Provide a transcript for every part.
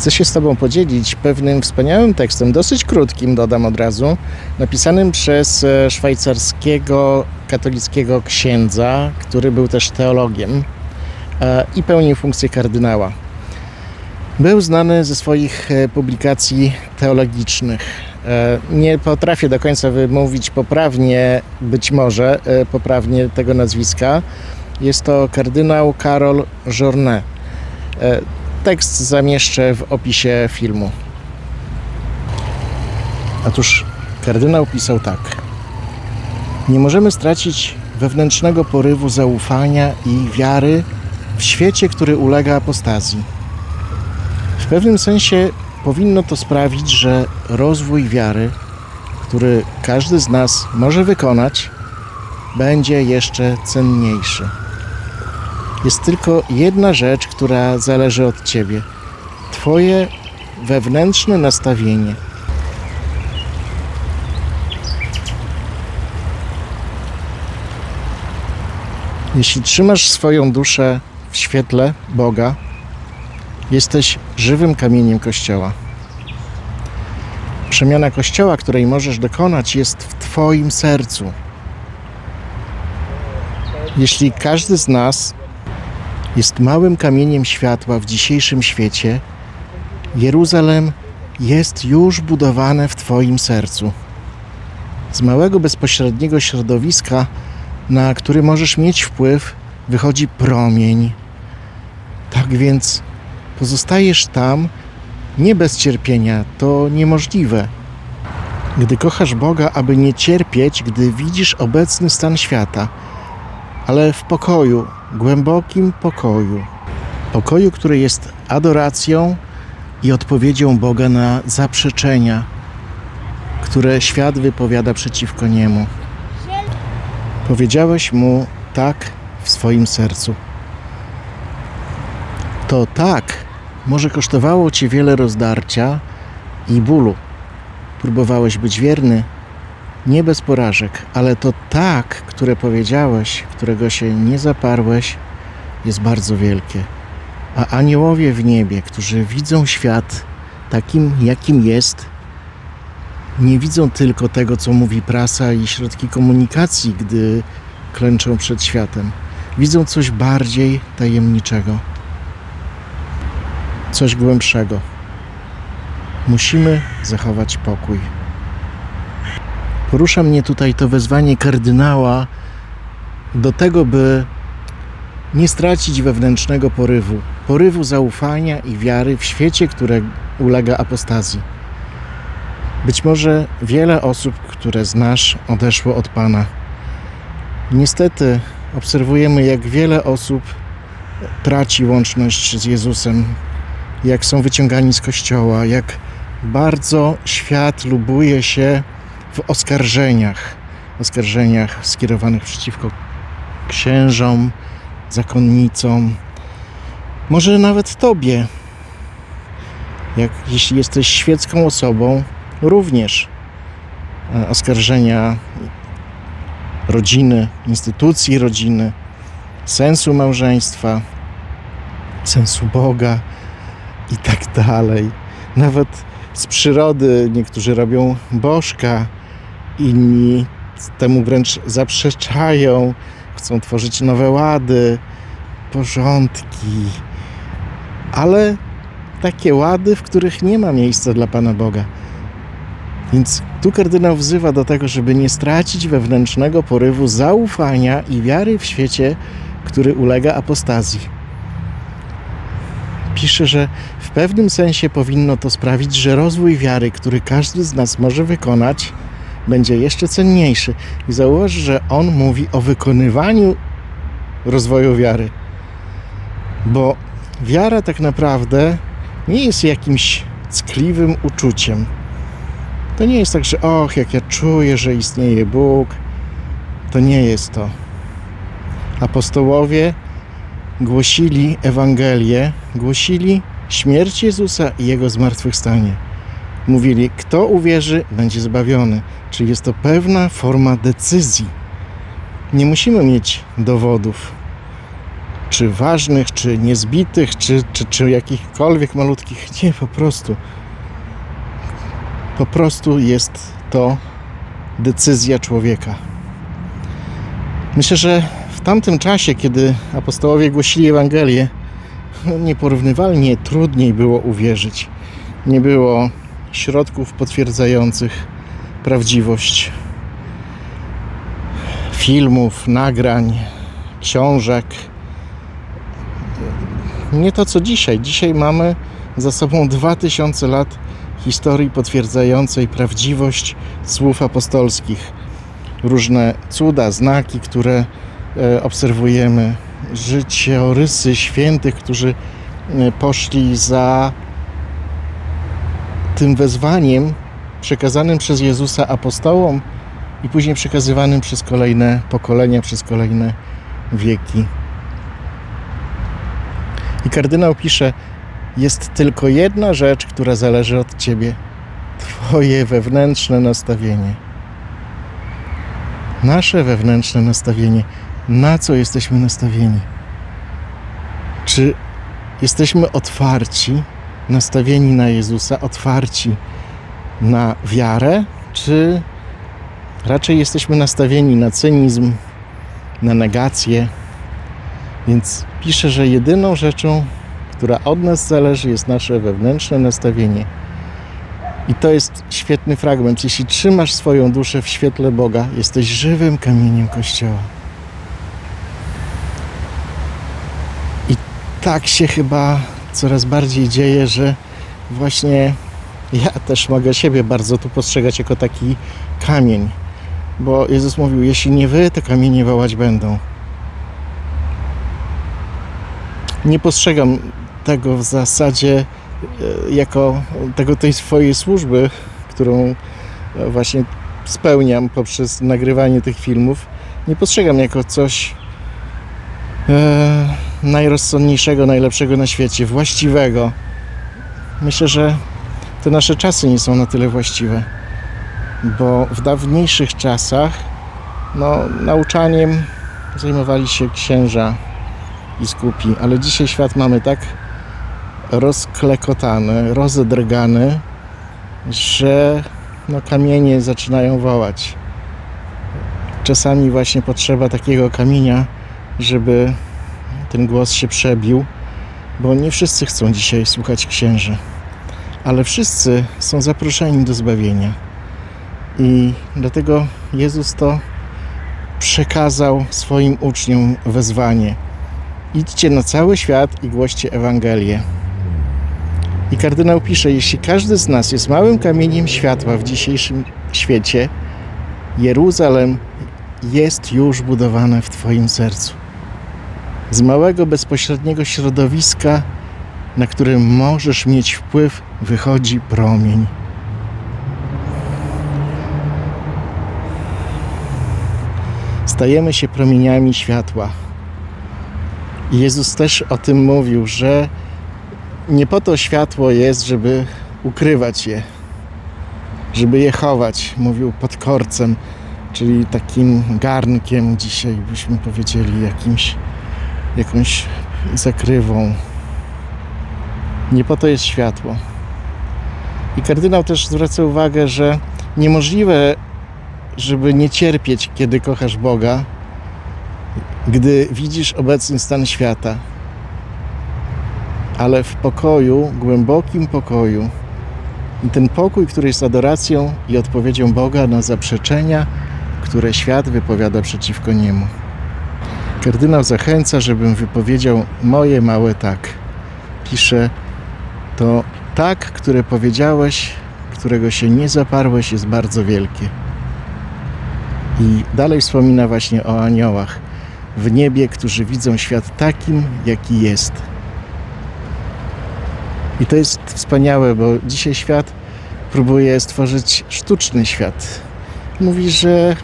chcę się z Tobą podzielić pewnym wspaniałym tekstem, dosyć krótkim, dodam od razu, napisanym przez e, szwajcarskiego katolickiego księdza, który był też teologiem e, i pełnił funkcję kardynała. Był znany ze swoich e, publikacji teologicznych. Nie potrafię do końca wymówić poprawnie, być może poprawnie tego nazwiska. Jest to kardynał Karol Journet. Tekst zamieszczę w opisie filmu. Otóż kardynał pisał tak. Nie możemy stracić wewnętrznego porywu zaufania i wiary w świecie, który ulega apostazji. W pewnym sensie powinno to sprawić, że rozwój wiary, który każdy z nas może wykonać, będzie jeszcze cenniejszy. Jest tylko jedna rzecz, która zależy od Ciebie. Twoje wewnętrzne nastawienie. Jeśli trzymasz swoją duszę w świetle Boga, jesteś żywym kamieniem Kościoła. Przemiana Kościoła, której możesz dokonać, jest w Twoim sercu. Jeśli każdy z nas jest małym kamieniem światła w dzisiejszym świecie, Jeruzalem jest już budowane w Twoim sercu. Z małego bezpośredniego środowiska, na który możesz mieć wpływ, wychodzi promień. Tak więc pozostajesz tam nie bez cierpienia, to niemożliwe. Gdy kochasz Boga, aby nie cierpieć, gdy widzisz obecny stan świata, ale w pokoju, głębokim pokoju. Pokoju, który jest adoracją i odpowiedzią Boga na zaprzeczenia, które świat wypowiada przeciwko niemu. Powiedziałeś mu tak w swoim sercu. To tak może kosztowało cię wiele rozdarcia i bólu. Próbowałeś być wierny, nie bez porażek, ale to tak, które powiedziałeś, którego się nie zaparłeś, jest bardzo wielkie. A aniołowie w niebie, którzy widzą świat takim, jakim jest, nie widzą tylko tego, co mówi prasa i środki komunikacji, gdy klęczą przed światem. Widzą coś bardziej tajemniczego, coś głębszego. Musimy zachować pokój. Porusza mnie tutaj to wezwanie kardynała do tego, by nie stracić wewnętrznego porywu, porywu zaufania i wiary w świecie, które ulega apostazji. Być może wiele osób, które znasz, odeszło od Pana. Niestety obserwujemy, jak wiele osób traci łączność z Jezusem, jak są wyciągani z kościoła, jak bardzo świat lubuje się w oskarżeniach, oskarżeniach skierowanych przeciwko księżom, zakonnicom, może nawet Tobie. Jak, jeśli jesteś świecką osobą, również e, oskarżenia rodziny, instytucji rodziny, sensu małżeństwa, sensu Boga i tak dalej. Nawet z przyrody niektórzy robią bożka, inni temu wręcz zaprzeczają, chcą tworzyć nowe łady, porządki, ale takie łady, w których nie ma miejsca dla Pana Boga. Więc tu kardynał wzywa do tego, żeby nie stracić wewnętrznego porywu zaufania i wiary w świecie, który ulega apostazji. Pisze, że w pewnym sensie powinno to sprawić, że rozwój wiary, który każdy z nas może wykonać, będzie jeszcze cenniejszy. I zauważ, że on mówi o wykonywaniu rozwoju wiary. Bo wiara tak naprawdę nie jest jakimś ckliwym uczuciem. To nie jest tak, że och, jak ja czuję, że istnieje Bóg. To nie jest to. Apostołowie głosili Ewangelię, głosili śmierć Jezusa i Jego zmartwychwstanie. Mówili, kto uwierzy, będzie zbawiony. Czyli jest to pewna forma decyzji. Nie musimy mieć dowodów, czy ważnych, czy niezbitych, czy, czy, czy jakichkolwiek malutkich. Nie, po prostu. Po prostu jest to decyzja człowieka. Myślę, że w tamtym czasie, kiedy apostołowie głosili Ewangelię, no, nieporównywalnie trudniej było uwierzyć. Nie było środków potwierdzających prawdziwość filmów, nagrań, książek. Nie to co dzisiaj. Dzisiaj mamy za sobą 2000 lat historii potwierdzającej prawdziwość słów apostolskich. Różne cuda, znaki, które e, obserwujemy, życiorysy świętych, którzy e, poszli za tym wezwaniem przekazanym przez Jezusa apostołom i później przekazywanym przez kolejne pokolenia, przez kolejne wieki. I kardynał pisze: Jest tylko jedna rzecz, która zależy od ciebie Twoje wewnętrzne nastawienie. Nasze wewnętrzne nastawienie. Na co jesteśmy nastawieni? Czy jesteśmy otwarci, nastawieni na Jezusa, otwarci na wiarę, czy raczej jesteśmy nastawieni na cynizm, na negację? Więc pisze, że jedyną rzeczą, która od nas zależy, jest nasze wewnętrzne nastawienie. I to jest świetny fragment. Jeśli trzymasz swoją duszę w świetle Boga, jesteś żywym kamieniem Kościoła. I tak się chyba coraz bardziej dzieje, że właśnie ja też mogę siebie bardzo tu postrzegać jako taki kamień. Bo Jezus mówił, jeśli nie wy, to kamienie wołać będą. Nie postrzegam tego w zasadzie e, jako tego tej swojej służby, którą e, właśnie spełniam poprzez nagrywanie tych filmów. Nie postrzegam jako coś e, najrozsądniejszego, najlepszego na świecie, właściwego. Myślę, że te nasze czasy nie są na tyle właściwe, bo w dawniejszych czasach no, nauczaniem zajmowali się księża biskupi, ale dzisiaj świat mamy tak rozklekotany, rozedrgany, że no, kamienie zaczynają wołać. Czasami właśnie potrzeba takiego kamienia, żeby ten głos się przebił, bo nie wszyscy chcą dzisiaj słuchać księży, ale wszyscy są zaproszeni do zbawienia. I dlatego Jezus to przekazał swoim uczniom wezwanie. Idźcie na cały świat i głoście Ewangelię. I kardynał pisze, jeśli każdy z nas jest małym kamieniem światła w dzisiejszym świecie, Jeruzalem jest już budowane w Twoim sercu. Z małego, bezpośredniego środowiska, na którym możesz mieć wpływ, wychodzi promień. Stajemy się promieniami światła. Jezus też o tym mówił, że nie po to światło jest, żeby ukrywać je, żeby je chować. Mówił pod korcem, czyli takim garnkiem, dzisiaj byśmy powiedzieli, jakimś, jakąś zakrywą. Nie po to jest światło. I kardynał też zwraca uwagę, że niemożliwe, żeby nie cierpieć, kiedy kochasz Boga, gdy widzisz obecny stan świata. Ale w pokoju, głębokim pokoju, i ten pokój, który jest adoracją i odpowiedzią Boga na zaprzeczenia, które świat wypowiada przeciwko niemu. Kardynał zachęca, żebym wypowiedział moje małe tak. Pisze, to tak, które powiedziałeś, którego się nie zaparłeś, jest bardzo wielkie. I dalej wspomina właśnie o aniołach w niebie, którzy widzą świat takim, jaki jest. I to jest wspaniałe, bo dzisiaj świat próbuje stworzyć sztuczny świat. Mówi, że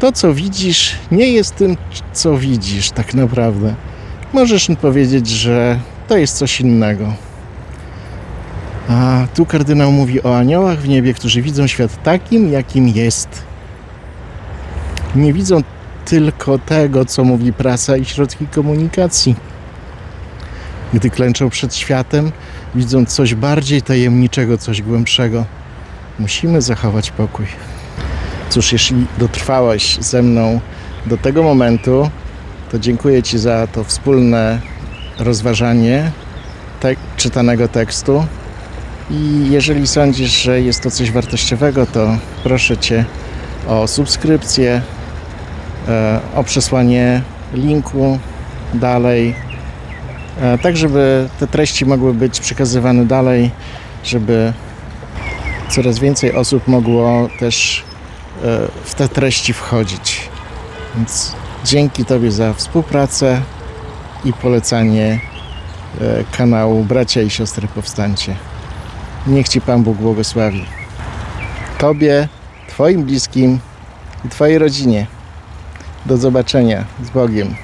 to, co widzisz, nie jest tym, co widzisz tak naprawdę. Możesz powiedzieć, że to jest coś innego. A tu kardynał mówi o aniołach w niebie, którzy widzą świat takim, jakim jest. Nie widzą tylko tego, co mówi prasa i środki komunikacji. Gdy klęczą przed światem, widzą coś bardziej tajemniczego, coś głębszego. Musimy zachować pokój. Cóż, jeśli dotrwałeś ze mną do tego momentu, to dziękuję Ci za to wspólne rozważanie tek- czytanego tekstu. I jeżeli sądzisz, że jest to coś wartościowego, to proszę Cię o subskrypcję, e, o przesłanie linku dalej, e, tak żeby te treści mogły być przekazywane dalej, żeby coraz więcej osób mogło też w te treści wchodzić. Więc dzięki Tobie za współpracę i polecanie e, kanału Bracia i Siostry Powstańcie. Niech Ci Pan Bóg błogosławi. Tobie, Twoim bliskim i Twojej rodzinie. Do zobaczenia z Bogiem.